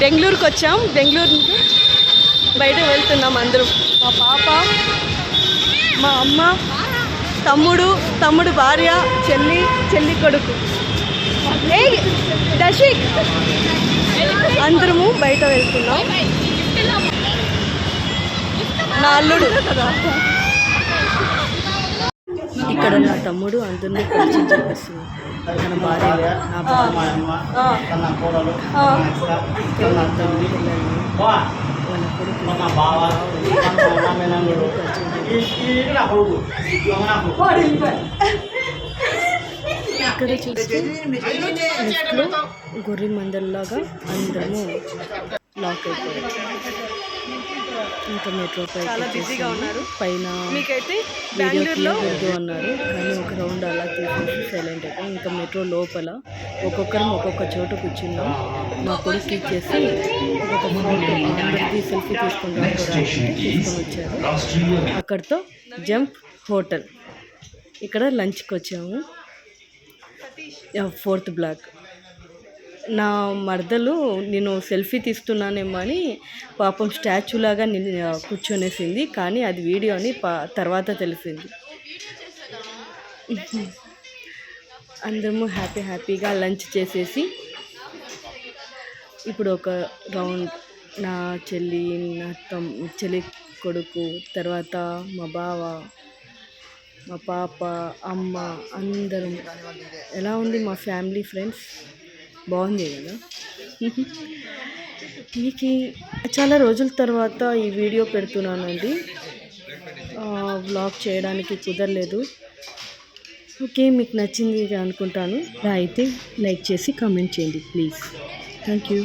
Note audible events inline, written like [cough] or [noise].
బెంగళూరుకి వచ్చాం. బెంగళూరు నుంచి బయట వెళ్తున్నాం అందరం. మా పాప మా అమ్మ తమ్ముడు తమ్ముడు భార్య చెల్లి చెల్లి కొడుకు. ఏ దశిక్ అందరము బయట వెళ్తున్నాం. నా అల్లుడు. [laughs] ఇక్కడ నా తమ్ముడు అందరినీ పరిచయం చేపిస్తుంది. తన భార్య నా భార్య వాళ్ళ కొడుకు ఇక్కడ చూస్తే గొర్రె మందల్లాగా అందరము లాక్ అయిపోయారు. ఇంకా మెట్రో చాలా బిజీగా ఉన్నారు. పైన మీకైతే వీడియో బెంగళూరులో తీయకూడదు అన్నారు. కానీ ఒక రౌండ్ అలా తీసేసి సైలెంట్ అయిపోయి ఇంకా మెట్రో లోపల ఒక్కొక్కరం ఒక్కొక్క చోట కూర్చున్నాం. మా కొడుకు ఇచ్చేసి ఫోటో అందరికీ సెల్ఫీ తీసుకుంటాం తీసుకొని వచ్చారు. అక్కడితో జంప్ హోటల్. ఇక్కడ లంచ్కి వచ్చాము. Fourth block. నా మరదలు నేను సెల్ఫీ తీస్తున్నానేమో అని పాపం స్టాచ్యూ లాగా కూర్చొనేసింది. కానీ అది వీడియో అని పా తర్వాత తెలిసింది. అందరము హ్యాపీ హ్యాపీగా లంచ్ చేసేసి ఇప్పుడు ఒక రౌండ్ నా చెల్లి నా తమ్ చెల్లి కొడుకు తర్వాత మా బావ మా పాప అమ్మ అందరం. ఎలా ఉంది మా ఫ్యామిలీ ఫ్రెండ్స్? బాగుంది కదా. మీకు చాలా రోజుల తర్వాత ఈ వీడియో పెడుతున్నానండి. వ్లాగ్ చేయడానికి కుదరలేదు. ఓకే మీకు నచ్చింది అనుకుంటాను. అయితే లైక్ చేసి కామెంట్ చేయండి ప్లీజ్. Thank you.